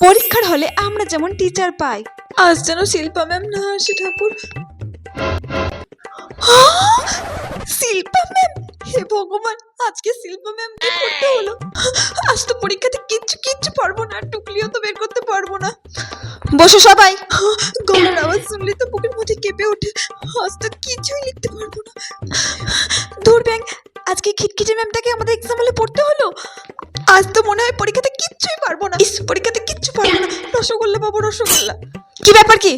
পরীক্ষার হলে আমরা যেমন টিচার পাই। আজ যেন শিল্পা ম্যাম না আসে ঠাকুর! শিল্পা ম্যাম হে ভগবান আজকে শিল্পা ম্যাম কি করতে হলো? আজ তো পরীক্ষাতে কিচ্ছু কিচ্ছু পারব না টুকলিও তো বের করতে পারব না। বসো সবাই। গলার আওয়াজ শুনলে তো বুকের মধ্যে কেঁপে ওঠে। আজ তো কিছুই লিখতে পারব না। ধুর ব্যাং আজকে খিটখিটে ম্যামটাকে আমাদের এক্সাম হলে পড়তে হলো? আজ তো মনে হয় পরীক্ষাতে কিচ্ছুই পারব না। ইস পরীক্ষাতে কিচ্ছু পারব না। রসগোল্লা পাবো রসগোল্লা। কি ব্যাপার কি?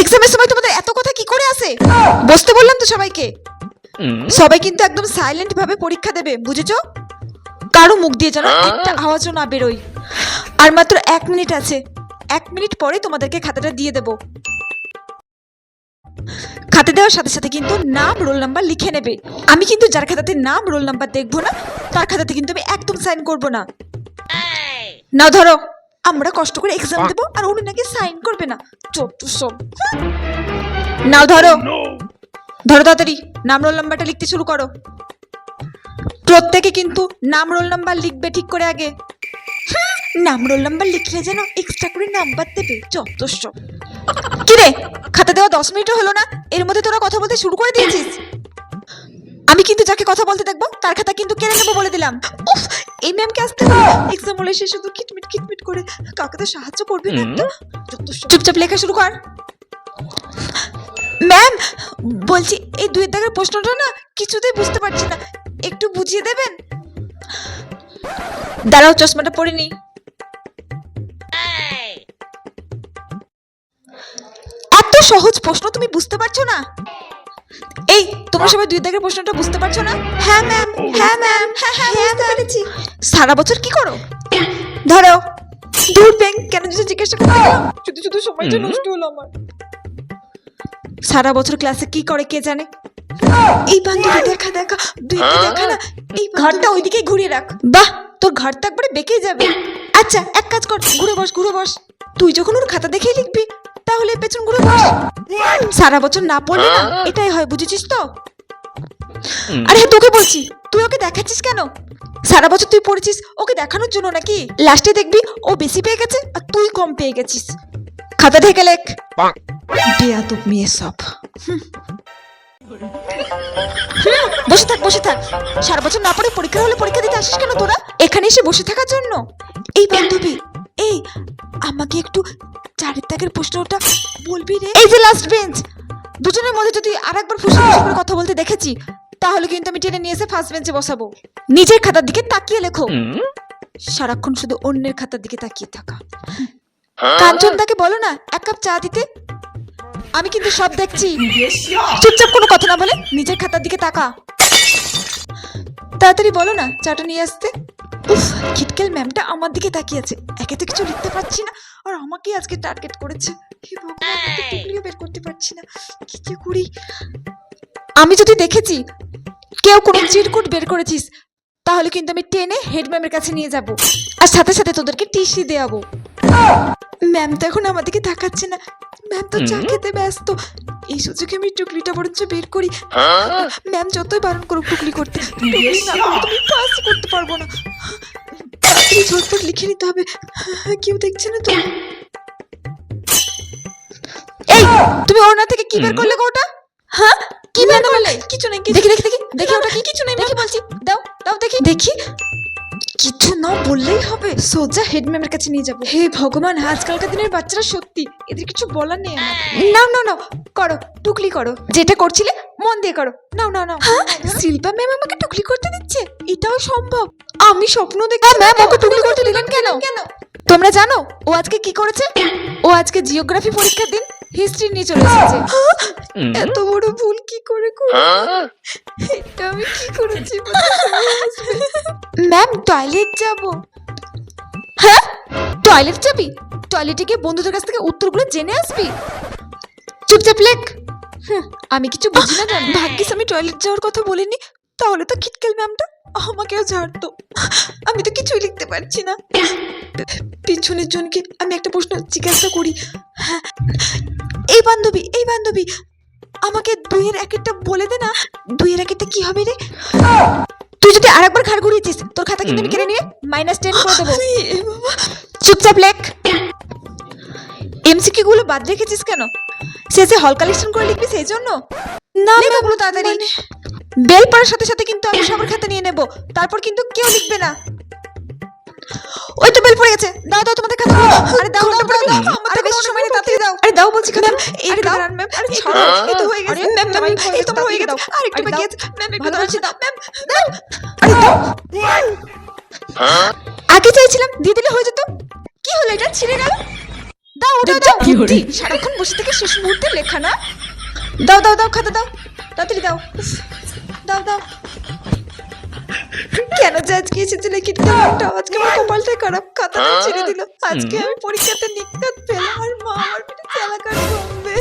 এক্সামের সময় তোমাদের এত কথা কি করে আসে? বসতে বললাম তো সবাইকে। সবাই কিন্তু একদম সাইলেন্ট ভাবে পরীক্ষা দেবে বুঝেছ? কারও মুখ দিয়ে যেন একটা আওয়াজও না বেরোয়। আর মাত্র এক মিনিট আছে। এক মিনিট পরে তোমাদেরকে খাতাটা দিয়ে দেব। খাতে দেওয়ার সাথে সাথে কিন্তু নাম রোল নাম্বার লিখে নেবে। আমি কিন্তু যার খাতাতে নাম রোল নাম্বার দেখব না তার খাতাতে কিন্তু আমি একদম সাইন করব না। নাও ধরো আমরা কষ্ট করে এক্সাম দেবো আর উনি নাকি সাইন করবে না। চট্টু সব। নাও ধরো। ধরো তাড়াতাড়ি নাম রোল নাম্বারটা লিখতে শুরু করো। প্রত্যেকে কিন্তু নাম রোল নাম্বার লিখবে ঠিক করে আগে। নাম রোল নাম্বার লিখলে যেন এক্সট্রা করে নাম্বার দেবে, যথেষ্ট। কি রে খাতা দেওয়া দশ মিনিটও হলো না, এর মধ্যে তোরা কথা বলতে শুরু করে দিয়েছিস। আমি কিন্তু যাকে কথা বলতে দেখব, তার খাতা কিন্তু কেড়ে নেব বলে দিলাম। উফ, এই ম্যামকে আসতে হবে। এক্সাম হলে সে শুধু খিটমিট খিটমিট করে কাউকে তো সাহায্য করবে না চুপচাপ লেখা শুরু কর। ম্যাম বলছি, এই দুই দাগের প্রশ্নটা না কিছুতেই বুঝতে পারছি না। একটু বুঝিয়ে দেবেন? দাঁড়াও চশমাটা পরে নি। এত সহজ প্রশ্ন তুমি বুঝতে পারছ না? এই তোমরা সবাই দুই দাগের প্রশ্নটা বুঝতে পারছ না? হ্যাঁ ম্যাম হ্যাঁ ম্যাম হ্যাঁ হ্যাঁ বুঝতে পেরেছি। সারা বছর কি করো? ধরো দূর ব্যাংক কেন যদি জিজ্ঞাসা করতে শুধু শুধু সময়টা নষ্ট হলো আমার। সারা বছর ক্লাসে কি করে কে জানে? এই বান্ধবী দেখা দেখা দুই দেখা না এই ঘরটা ওইদিকে ঘুরিয়ে রাখ। বাহ! তোর ঘর তো একবারে বেঁকে যাবে। আচ্ছা এক কাজ কর ঘুরে বস ঘুরে বস। তুই যখন ওর খাতা দেখেই লিখবি তাহলে পেছন ঘুরে বস। সারা বছর না পড়লে না এটাই হয় বুঝেছিস তো? আরে তোকে বলছি তুই ওকে দেখাচ্ছিস কেন? সারা বছর তুই পড়েছিস ওকে দেখানোর জন্য নাকি? লাস্টে দেখবি ও বেশি পেয়ে গেছে আর তুই কম পেয়ে গেছিস। খাতা ঢেকে লেখ। বেয়াদব মেয়ে সব। বসে থাক বসে থাক। সারা বছর না পড়ে পরীক্ষা হলে পরীক্ষা দিতে আসিস কেন তোরা? এখানে এসে বসে থাকার জন্য। এই বান্ধবী এই আমাকে একটু চারের প্রশ্নটা বলবি রে? এই যে লাস্ট বেঞ্চ দুজনের মধ্যে যদি আর একবার ফুসে ফুসে করে কথা বলতে দেখেছি তাহলে কিন্তু আমি টেনে নিয়ে এসে ফার্স্ট বেঞ্চে বসাবো। নিজের খাতার দিকে তাকিয়ে লেখো। সারাক্ষণ শুধু অন্যের খাতার দিকে তাকিয়ে থাকা। কাঞ্চন তাকে বলো না এক কাপ চা দিতে আমি কিন্তু সব দেখছি। চুপচাপ কোনো কথা না বলে নিজের খাতার দিকে তাকা। তাড়াতাড়ি বলো না চাটা নিয়ে আসতে। উফ খিটকেল ম্যামটা আমার দিকে তাকিয়ে আছে একে তো কিছু লিখতে পারছি না আর আমাকেই আজকে টার্গেট করেছে। বের করতে পারছি না। কি কি করি? আমি যদি দেখেছি কেউ কোনো চিরকুট বের করেছিস তাহলে কিন্তু আমি টেনে হেড ম্যামের কাছে নিয়ে যাব। আর সাথে সাথে তোদেরকে টিসি দেওয়াবো। ম্যাম তো এখন আমাদেরকে তাকাচ্ছে না। ম্যাম তো চা খেতে ব্যস্ত। এই সুযোগে আমি টুকলিটা বরঞ্চ বের করি। ম্যাম যতই বারণ করুক টুকলি করতে টুকলি না করলে তুমি কাজই করতে পারব না। তাড়াতাড়ি ঝটপট লিখে নিতে হবে। কেউ দেখছে না তো। এই তুমি ওনা থেকে কি বের করলে গো ওটা? হ্যাঁ? কি বের করলে? কিছু নেই দেখি দেখি দেখি। দেখি ওটা কি কিছু নেই দেখি বলছি। দাও দাও দেখি। দেখি। কিছু না বললেই হবে। সোজা হেড ম্যামের কাছে নিয়ে যাব। হে ভগবান আজকালকার দিনের বাচ্চারা সত্যি এদের কিছু বলার নেই। নাও নাও নাও করো টুকলি করো। যেটা করছিলে মন দিয়ে করো। নাও নাও নাও। শিল্পা ম্যাম আমাকে টুকলি করতে দিচ্ছে। এটাও সম্ভব। আমি স্বপ্ন দেখি ম্যাম ওকে টুকলি করতে দিলেন কেন? কেন? তোমরা জানো ও আজকে কি করেছে? ও আজকে জিওগ্রাফি পরীক্ষার দিন। হিস্ট্রি নিয়ে চলে এসেছে। এত বড় ভুল কি করে করলাম এটা আমি কি করেছি ম্যাম টয়লেট যাব। হ্যাঁ? টয়লেট যাবি? টয়লেটে গিয়ে বন্ধুদের কাছ থেকে উত্তরগুলো জেনে আসবি। চুপচাপ লেখ। হুঁ, আমি কিছু বুঝি না জান। ভাগ্যিস আমি টয়লেট যাওয়ার কথা বলিনি। তাহলে তো খিটকেল ম্যামটা আমাকেও ঝাড়তো আমি তো কিছুই লিখতে পারছি না। পিছনের জনকে আমি একটা প্রশ্ন জিজ্ঞাসা করি। হ্যাঁ এই বান্ধবী এই বান্ধবী আমাকে দুইয়ের একেরটা বলে দে না দুইয়ের একেরটা কি হবে রে? তুই যদি আরেকবার ঘাড় ঘুরিয়েছিস তোর খাতা কিন্তু আমি কেড়ে নিয়ে মাইনাস টেন করে দেবো। চুপচাপ লেখ। এমসিকিউ গুলো বাদ রেখেছিস কেন? শেষে হল কালেকশন করে লিখবি সেই জন্য? না লেখ ওগুলো তাড়াতাড়ি। বেল পড়ার সাথে সাথে কিন্তু আমি সবার খাতা নিয়ে নেব তারপর কিন্তু কেউ লিখবে না। ওই তো বেল পড়ে গেছে। দাও দাও তোমাদের খাতা। আরে দাও দাও দাও আরে বেশি দাও বলছি ম্যাম এই দাও ম্যাম আরে ছাড়ো এই তো হয়ে গেছে ম্যাম ম্যাম এই তো হয়ে গেছে আর একটু বাকি আছে ম্যাম একটু দাও দাও ম্যাম দাও আরে দাও। আগে চাইছিলাম দিয়ে দিলে হয়ে যেত কি হলো এটা ছিঁড়ে গেল? দাও ওটা দাও। বুদ্ধি সারাক্ষণ বসে থেকে শেষ মুহূর্তে লেখা না। দাও দাও দাও খাতা দাও তাড়াতাড়ি দাও। দাও দাও। কেন যে আজকে এসেছে লিখিত একটা আজকে আমার কপালটা খারাপ। খাতাটা ছেড়ে দিল আজকে আমি পরীক্ষাতে নিকাত পেলাম আর মা আমার পিঠে চালাকার কমবে